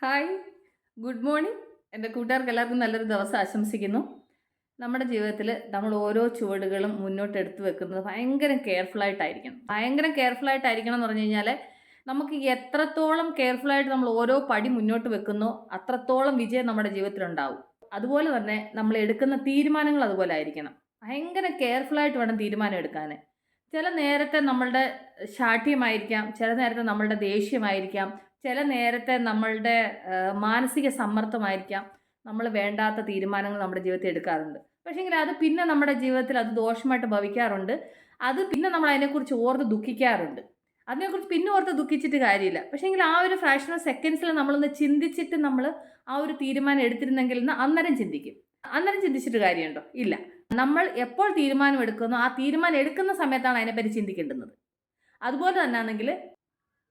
Hi good morning എന്റെ കൂട്ടുകാർക്ക് എല്ലാവർക്കും നല്ലൊരു ദിവസം ആശംസിക്കുന്നു. നമ്മുടെ ജീവിതത്തിൽ നമ്മൾ ഓരോ ചുവടുകളും മുന്നോട്ട് എടുത്തു വെക്കുന്നത് ഭയങ്കര കെയർഫുള്ളായിട്ടായിരിക്കണം ഭയങ്കര കെയർഫുള്ളായിട്ടായിരിക്കണം എന്ന് പറഞ്ഞു കഴിഞ്ഞാൽ നമുക്ക് എത്രത്തോളം കെയർഫുള്ളായിട്ട് നമ്മൾ ഓരോ പടി മുന്നോട്ട് വെക്കുന്നോ അത്രത്തോളം വിജയം നമ്മുടെ ജീവിതത്തിലുണ്ടാവും. അതുപോലെ തന്നെ നമ്മൾ എടുക്കുന്ന തീരുമാനങ്ങൾ അതുപോലെ ആയിരിക്കണം. ഭയങ്കര കെയർഫുള്ളായിട്ട് വേണം തീരുമാനം എടുക്കാൻ ചില നേരത്തെ നമ്മളുടെ ശാഠ്യമായിരിക്കാം ചില നേരത്തെ നമ്മളുടെ ദേഷ്യമായിരിക്കാം ചില നേരത്തെ നമ്മളുടെ മാനസിക സമ്മർദ്ദമായിരിക്കാം നമ്മൾ വേണ്ടാത്ത തീരുമാനങ്ങൾ നമ്മുടെ ജീവിതത്തിൽ എടുക്കാറുണ്ട്. പക്ഷേങ്കിൽ അത് പിന്നെ നമ്മുടെ ജീവിതത്തിൽ അത് ദോഷമായിട്ട് ഭവിക്കാറുണ്ട്. അത് പിന്നെ നമ്മൾ അതിനെക്കുറിച്ച് ഓർത്ത് ദുഃഖിക്കാറുണ്ട്. അതിനെക്കുറിച്ച് പിന്നെ ഓർത്ത് ദുഃഖിച്ചിട്ട് കാര്യമില്ല. പക്ഷേങ്കിൽ ആ ഒരു ഫ്രാക്ഷൻ ഓഫ് സെക്കൻഡ്സിൽ നമ്മളൊന്ന് ചിന്തിച്ചിട്ട് നമ്മൾ ആ ഒരു തീരുമാനം എടുത്തിരുന്നെങ്കിൽ എന്ന് അന്നേരം ചിന്തിക്കും. അന്നേരം ചിന്തിച്ചിട്ട് കാര്യമുണ്ടോ? ഇല്ല. നമ്മൾ എപ്പോൾ തീരുമാനം എടുക്കുന്നു ആ തീരുമാനം എടുക്കുന്ന സമയത്താണ് അതിനെപ്പറ്റി ചിന്തിക്കേണ്ടുന്നത്. അതുപോലെ തന്നെ ആണെങ്കിൽ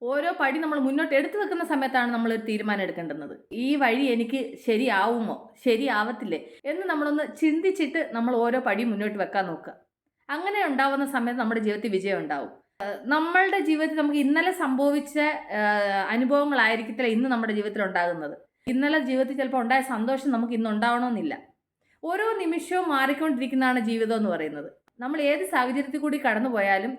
ഓരോ പടി നമ്മൾ മുന്നോട്ട് എടുത്തു വെക്കുന്ന സമയത്താണ് നമ്മൾ ഒരു തീരുമാനം എടുക്കേണ്ടത് ഈ വഴി എനിക്ക് ശരിയാവുമോ? ശരിയാവത്തില്ലേ? എന്ന് നമ്മളൊന്ന് ചിന്തിച്ചിട്ട് നമ്മൾ ഓരോ പടി മുന്നോട്ട് വെക്കാൻ നോക്കുക. അങ്ങനെ ഉണ്ടാവുന്ന സമയത്ത് നമ്മുടെ ജീവിതത്തിൽ വിജയം ഉണ്ടാവും. നമ്മളുടെ ജീവിതത്തിൽ നമുക്ക് ഇന്നലെ സംഭവിച്ച അനുഭവങ്ങളായിരിക്കത്തില്ല ഇന്ന് നമ്മുടെ ജീവിതത്തിൽ ഉണ്ടാകുന്നത്. ഇന്നലെ ജീവിതത്തിൽ ചിലപ്പോൾ ഉണ്ടായ സന്തോഷം നമുക്ക് ഇന്ന് ഉണ്ടാവണമെന്നില്ല. ഓരോ നിമിഷവും മാറിക്കൊണ്ടിരിക്കുന്നതാണ് ജീവിതം എന്ന് പറയുന്നത്. നമ്മൾ ഏത് സാഹചര്യത്തിൽ കൂടി കടന്നു പോയാലും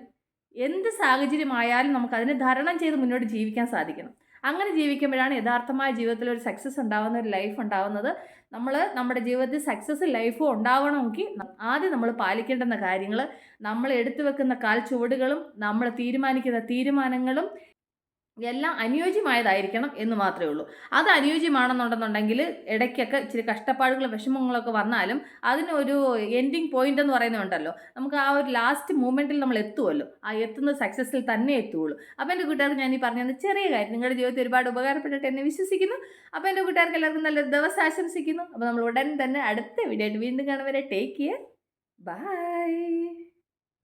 എന്ത് സാഹചര്യമായാലും നമുക്ക് അതിനെ ധരണം ചെയ്ത് മുന്നോട്ട് ജീവിക്കാൻ സാധിക്കണം. അങ്ങനെ ജീവിക്കുമ്പോഴാണ് യഥാർത്ഥമായ ജീവിതത്തിൽ ഒരു സക്സസ് ഉണ്ടാവുന്ന ഒരു ലൈഫ് ഉണ്ടാവുന്നത്. നമ്മൾ നമ്മുടെ ജീവിതത്തിൽ സക്സസ് ലൈഫും ഉണ്ടാവണമെങ്കിൽ ആദ്യം നമ്മൾ പാലിക്കേണ്ടുന്ന കാര്യങ്ങൾ നമ്മൾ എടുത്തു വെക്കുന്ന കാൽ ചുവടുകളും നമ്മൾ തീരുമാനിക്കുന്ന തീരുമാനങ്ങളും എല്ലാം അനുയോജ്യമായതായിരിക്കണം എന്ന് മാത്രമേ ഉള്ളൂ. അത് അനുയോജ്യമാണെന്നുണ്ടെന്നുണ്ടെങ്കിൽ ഇടയ്ക്കൊക്കെ ഇച്ചിരി കഷ്ടപ്പാടുകളും വിഷമങ്ങളൊക്കെ വന്നാലും അതിനൊരു എൻഡിങ് പോയിന്റ് എന്ന് പറയുന്നുണ്ടല്ലോ നമുക്ക് ആ ഒരു ലാസ്റ്റ് മൂമെന്റിൽ നമ്മൾ എത്തുമല്ലോ. ആ എത്തുന്ന സക്സസ്സിൽ തന്നെ എത്തുള്ളൂ അപ്പോൾ എന്റെ കൂട്ടുകാർക്ക് ഞാൻ ഈ പറഞ്ഞത് ചെറിയ കാര്യം. നിങ്ങളുടെ ജീവിതത്തിൽ ഒരുപാട് ഉപകാരപ്പെട്ടിട്ട് എന്നെ വിശ്വസിക്കുന്നു. അപ്പോൾ എന്റെ കൂട്ടുകാർക്ക് എല്ലാവർക്കും നല്ലൊരു ദിവസം ആശംസിക്കുന്നു. അപ്പോൾ നമ്മൾ ഉടൻ തന്നെ അടുത്ത വീഡിയോ ആയിട്ട് വീണ്ടും കാണുവരെ ടേക്ക് കെയർ ബൈ